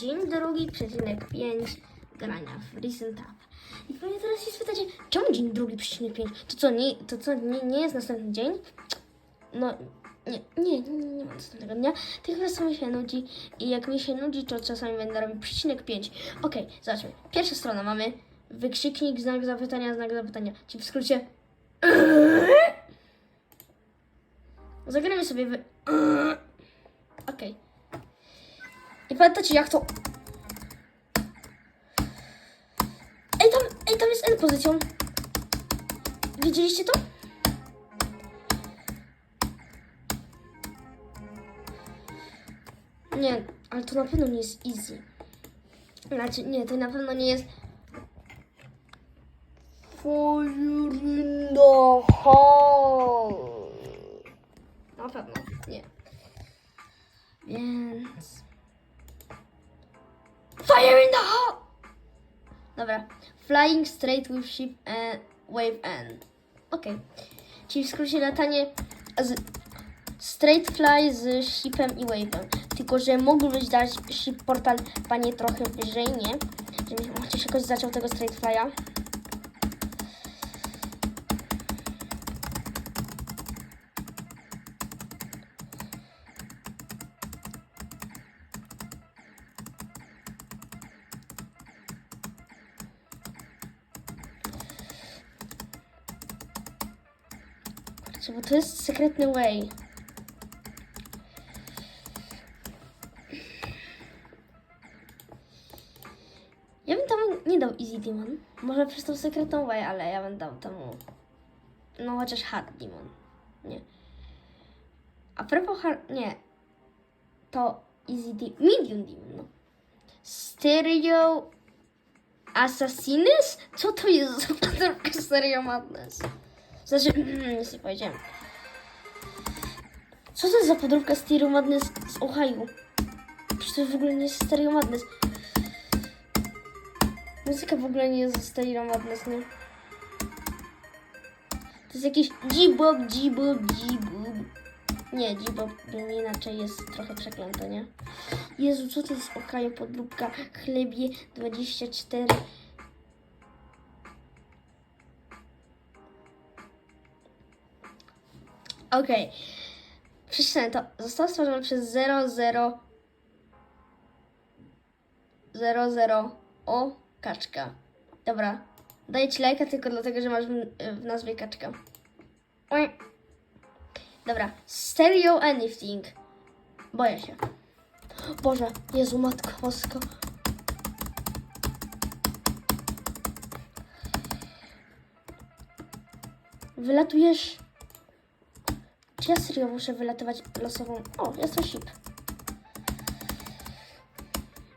Dzień drugi, przecinek 5 grania w Recent Up. I pewnie teraz się spytacie, czemu dzień drugi, przecinek 5? To co, nie, to co, nie, nie jest następny dzień? No, nie, nie, nie, nie ma następnego dnia, po prostu mi się nudzi i jak mi się nudzi, to czasami będę robił przecinek 5. Okej, zobaczmy. Pierwsza strona mamy wykrzyknik, znak zapytania, znak zapytania, czyli w skrócie Zagramy sobie w... Okej. I pamiętacie jak to... Ej, tam, ej, tam jest N pozycją. Widzieliście to? Nie, ale to na pewno nie jest easy. Znaczy, nie, to na pewno nie jest... Fire in the hole. Na pewno, nie. Więc... Dobra. Flying straight with ship and wave end. Okej. Czyli w skrócie latanie z straight fly z shipem i wave'em. Tylko, że mógłbyś dać ship portal panie trochę wyżej, nie? Żebyś chociaż jakoś zaczął tego straight fly'a. Bo to jest sekretny way. Ja bym tam nie dał Easy Demon. Może przez tą sekretną way, ale ja bym dał temu. No chociaż Hard Demon. Nie. A propos hard. Nie. To Easy Demon. Medium Demon, no. Stereo Assassines? Co to jest za Stereo Madness? Znaczy, nie powiedziałem. Co to jest za podróbka Stereo Madness z Ohio? Przecież to w ogóle nie jest Stereo Madness. Muzyka w ogóle nie jest ze Stereo Madness, nie? To jest jakiś G-Bob, G-Bob, G-Bob. Nie, G-Bob inaczej jest trochę przeklęte, nie? Jezu, co to jest Ohio podróbka? Chlebie 24. Okej. Przeczytałem to. Zostało stworzone przez 00 00 o kaczka. Dobra. Daję ci lajka tylko dlatego, że masz w, nazwie kaczka. Dobra. Stereo anything. Boję się. Boże, Jezu, Matko Boska. Wylatujesz... Ja serio muszę wylatywać losową... O, jest to ship.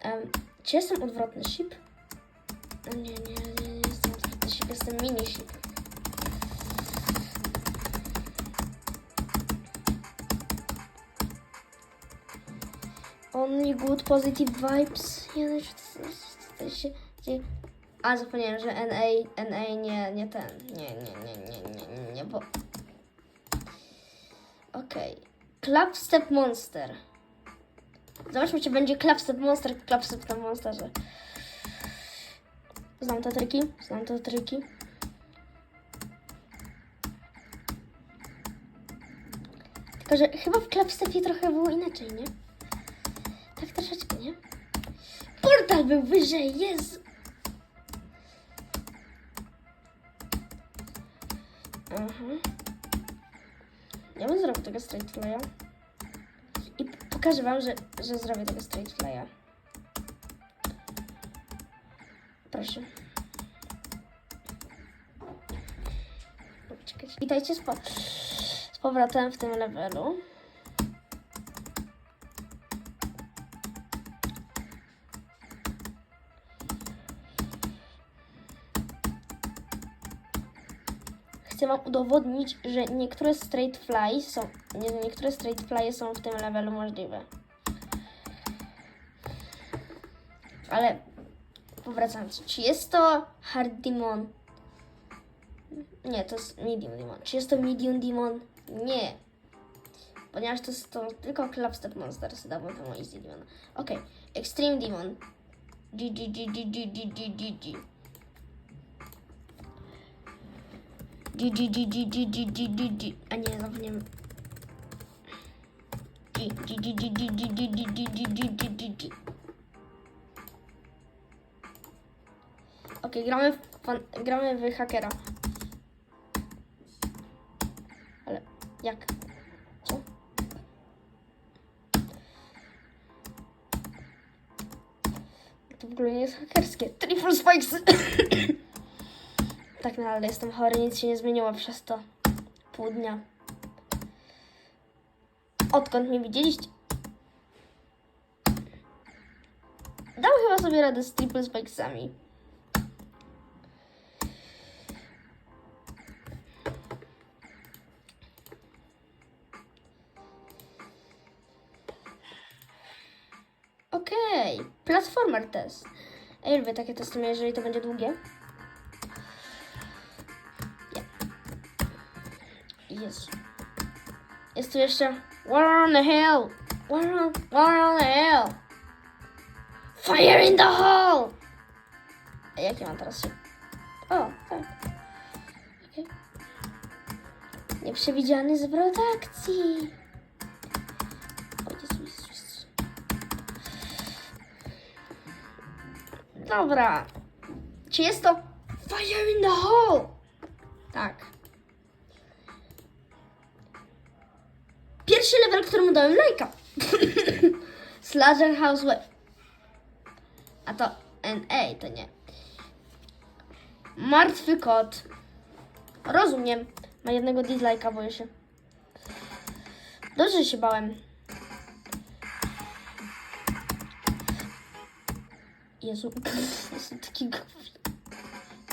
Em, czy jestem odwrotny ship? Nie, nie, nie, nie jestem odwrotny ship, jestem mini ship. Only good positive vibes. Ja no, to, to, to się dzieje. A, zapomniałem, że NA, NA nie, nie ten. Nie, nie, nie, nie, nie, nie, nie, bo... Okej. Clapstep Monster. Zobaczmy, czy będzie Clapstep Monster, Clapstep na Monsterze. Znam te triki, znam te triki. Tylko, że chyba w Clapstepie trochę było inaczej, nie? Tak troszeczkę, nie? Portal był wyżej, jest! Mhm. Ja bym zrobił tego straight flya. I pokażę wam, że, że zrobię tego straight flya. Proszę. Czekajcie. Witajcie z, po z powrotem w tym levelu. Chcę wam udowodnić, że niektóre straight fly są, nie, niektóre straight fly są w tym levelu możliwe. Ale powracając, czy jest to hard demon? Nie, to jest medium demon. Czy jest to medium demon? Nie. Ponieważ to jest tylko Clubstep Monsters dawno temu Easy Demon. Okej, Extreme Demon. G, G, G, G, G, G, G, G, G. G, G, G, G, G. A nie, zapomniałem. G, G, G, G, G, G, G, G, G, G, G, G, G, G. Okej, gramy w, fan, gramy w hakera. Ale jak? Co? To w ogóle nie jest hakerskie. Triple Spikes! Tak naprawdę jestem chory, nic się nie zmieniło przez to pół dnia. Odkąd mnie widzieliście? Dał chyba sobie radę z Triple Spikesami. Okej, platformer test. Ja lubię takie testy, jeżeli to będzie długie. Ja. Jest. Tu jeszcze War on the hill! War on, war on the hill! Fire in the hole! A jakie mam teraz się... O, tak. Okej. Nieprzewidziany zwrot akcji. O Jezu. Dobra. Czy jest to Fire in the hole? Tak. Pierwszy level, któremu dałem lajka. Slasher Housewife. A to NA, to nie. Martwy kot. Rozumiem. Ma jednego dislike'a, boję się. Dobrze się bałem. Jezu, jestem taki głupi.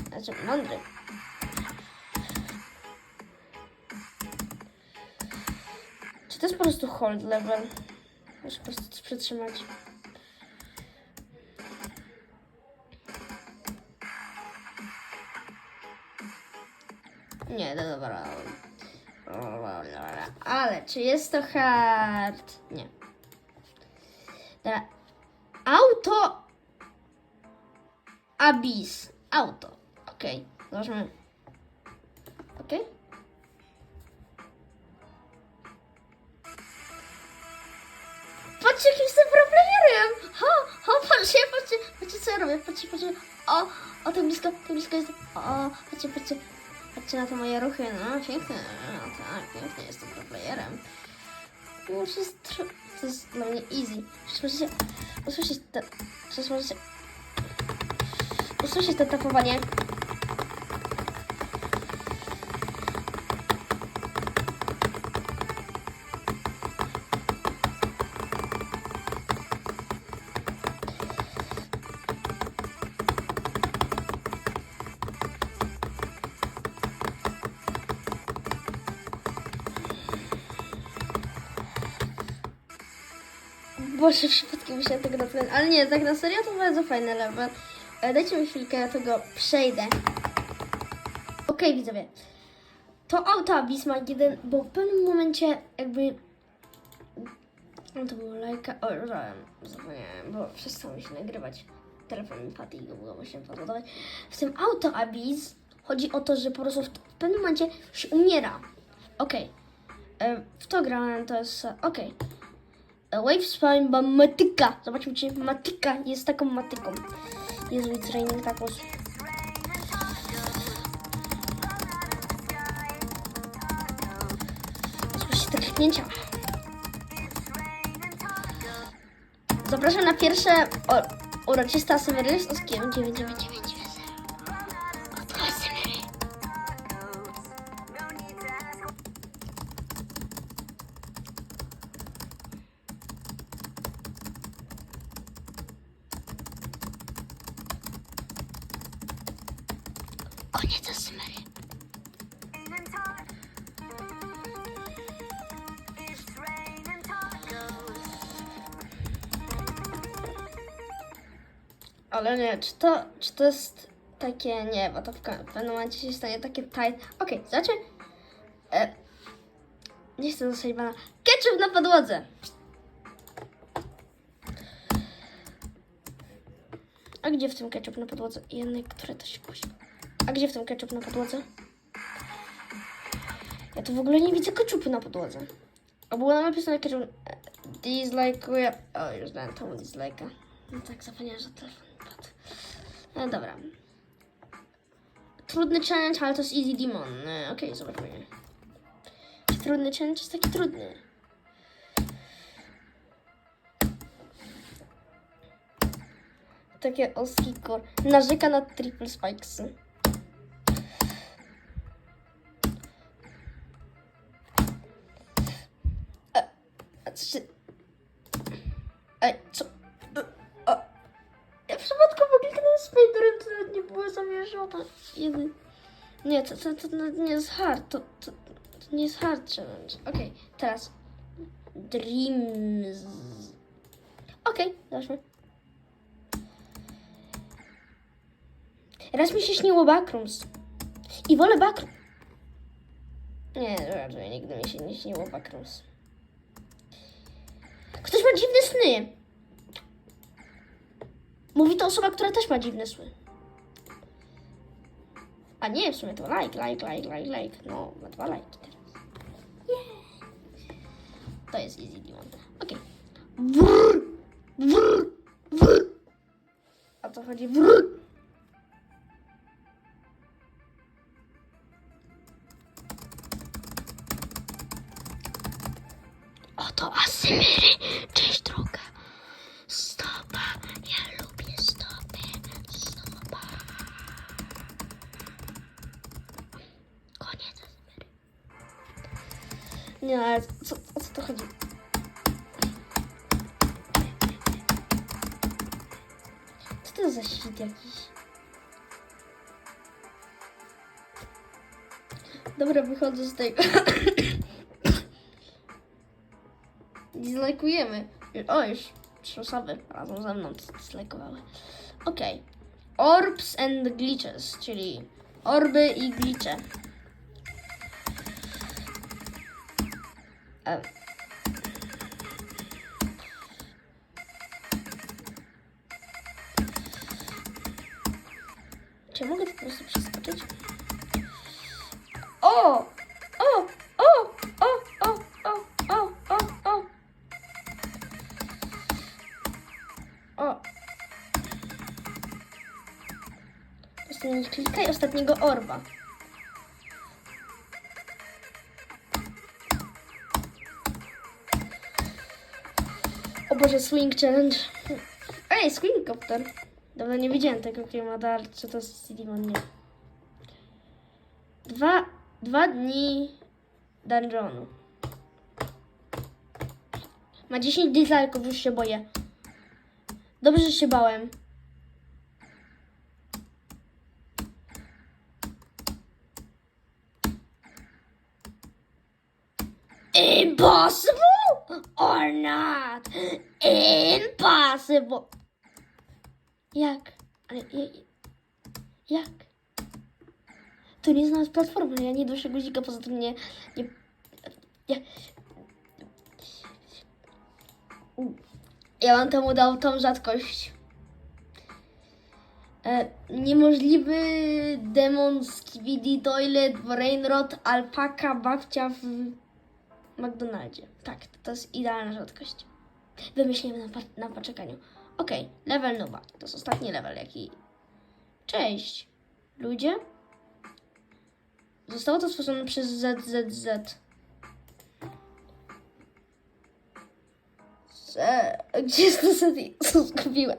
Znaczy, mądry. To jest po prostu hold level? Muszę po prostu przytrzymać. Nie, no dobra. Ale czy jest to hard? Nie. Dobra. Auto Abyss. Auto. Okej. Zobaczmy. Okej. Patrzcie, co ja robię, patrzcie, patrzcie. O, o, tak blisko, tak blisko jest. O, patrzcie, patrzcie. Patrzcie na te moje ruchy, no, piękne, no, tak, pięknie, jestem proplayerem. Już jest, tr- to jest dla mnie easy. Przecież możecie usłyszeć te, to tapowanie. Boże, przypadkiem myślałem tego na ten, ale nie, tak na serio to bardzo fajny level. E, Dajcie mi chwilkę, ja tego przejdę. Okej, widzowie. To autobus ma jeden, bo w pewnym momencie jakby... To było lajka... O, zapomniałem, bo przestało mi się nagrywać. Telefon mi padł i go było właśnie podładować. W tym autobus chodzi o to, że po prostu w, w pewnym momencie się umiera. Okej. E, W to grałem, to jest... e, Wave Spine ma matyka. Zobaczmy, czy matyka jest taką matyką. Jezu, it's raining tacos. Zobaczcie te kliknięcia. Zapraszam na pierwsze o, uroczyste asymery z Oskiem 999. Koniec asymery. Ale nie, czy to, czy to jest takie, nie, bo to w, pewnym momencie się stanie takie tight. Okej, zobaczmy. E, Nie chcę dostać bana. Ketchup na podłodze. A gdzie w tym ketchup na podłodze? Jednej, które to się kusi. A gdzie w tym ketchup na podłodze? Ja tu w ogóle nie widzę ketchupu na podłodze. A było napisane ketchup. Dislike'uję. O, już dałem temu dislike'a. No tak, zapomniałem, że telefon padł. No dobra. Trudny challenge, ale to jest Easy Demon. E, Okej, zobaczmy. Czy trudny challenge jest taki trudny? Takie oski kor. Narzeka na triple spikes. Ej, co? E, a, Ja przypadkowo kliknąłem Spiderem, to nie było zamierzone. Jeden. Nie, to, to, to nawet nie jest hard. To, to, to nie jest hard challenge. Okej, teraz. Dreams. Okej, zobaczmy. Raz mi się śniło Backrooms. I wolę Backroom. Nie, raczej nigdy mi się nie śniło Backrooms. Ktoś ma dziwne sny. Mówi to osoba, która też ma dziwne sny. A nie, w sumie to like, like, like, like, like. No, ma dwa lajki teraz. Yeah. To jest easy demon. Okej. Wrr, wrr, wrr. O co chodzi? Wrr. Oto Asymery. Nie, co, o co to chodzi? Co to za shit jakiś? Dobra, wychodzę z tego. Dislajkujemy. O, już trzy osoby razem ze mną dislajkowały. Okej. Orbs and glitches, czyli orby i glicze. Czy mogę to po prostu przeskoczyć? O! O! O! O! O! O! O! O! O! O! Po prostu nie klikaj ostatniego orba. Boże, swing challenge. Ej, swing copter. Dobra, nie widziałem tego klimata, ale czy to jest Demon? Nie. Dwa, dwa dni dungeonu. Ma 10 dislike'ów, już się boję. Dobrze, że się bałem. Impossible or not? Impossible. Jak? Ale jak? To nie znalazł platformy, ja nie duszę guzika, poza tym nie... nie ja, ja bym temu dał tą rzadkość. E, niemożliwy demon KBD Toilet, Brainrot, alpaka, babcia w McDonaldzie. Tak, to jest idealna rzadkość. Wymyślimy na, na poczekaniu. Okej, level nowa. To jest ostatni level, jaki... Cześć, ludzie. Zostało to stworzone przez ZZZ. Z... Gdzie jest to Z? Zgubiłem?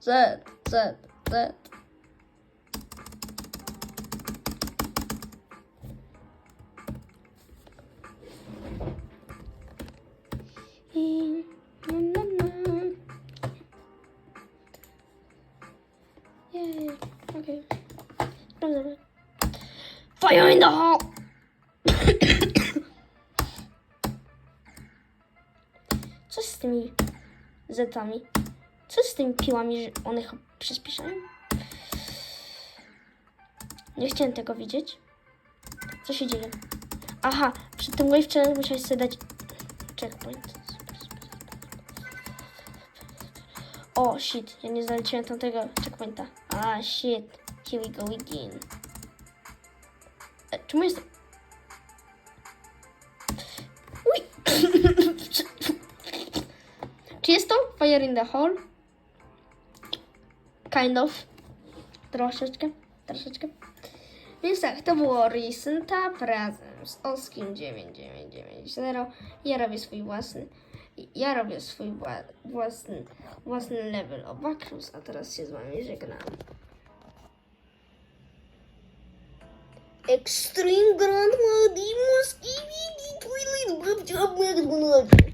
Z, Z, Z. Fire in the hole! Co z tymi zetami? Co z tymi piłami, że one chyba przyspieszają? Nie chciałem tego widzieć. Co się dzieje? Aha, Przy tym wave musiałeś sobie dać checkpoint. O, shit, ja nie zaleciłem tamtego checkpointa. A, shit. Here we go again. Czemu jest... Uj! Czy jest to Fire in the Hole? Kind of. Troszeczkę, troszeczkę. Więc tak, to było Recent Tab razem z Oskim 9990. Ja robię swój własny. Ja robię swój wła- własny, własny level o Backrus, a teraz się z wami żegnam. Extreme Grandma Dimo Skibidi Twilight Babcia McDonald's.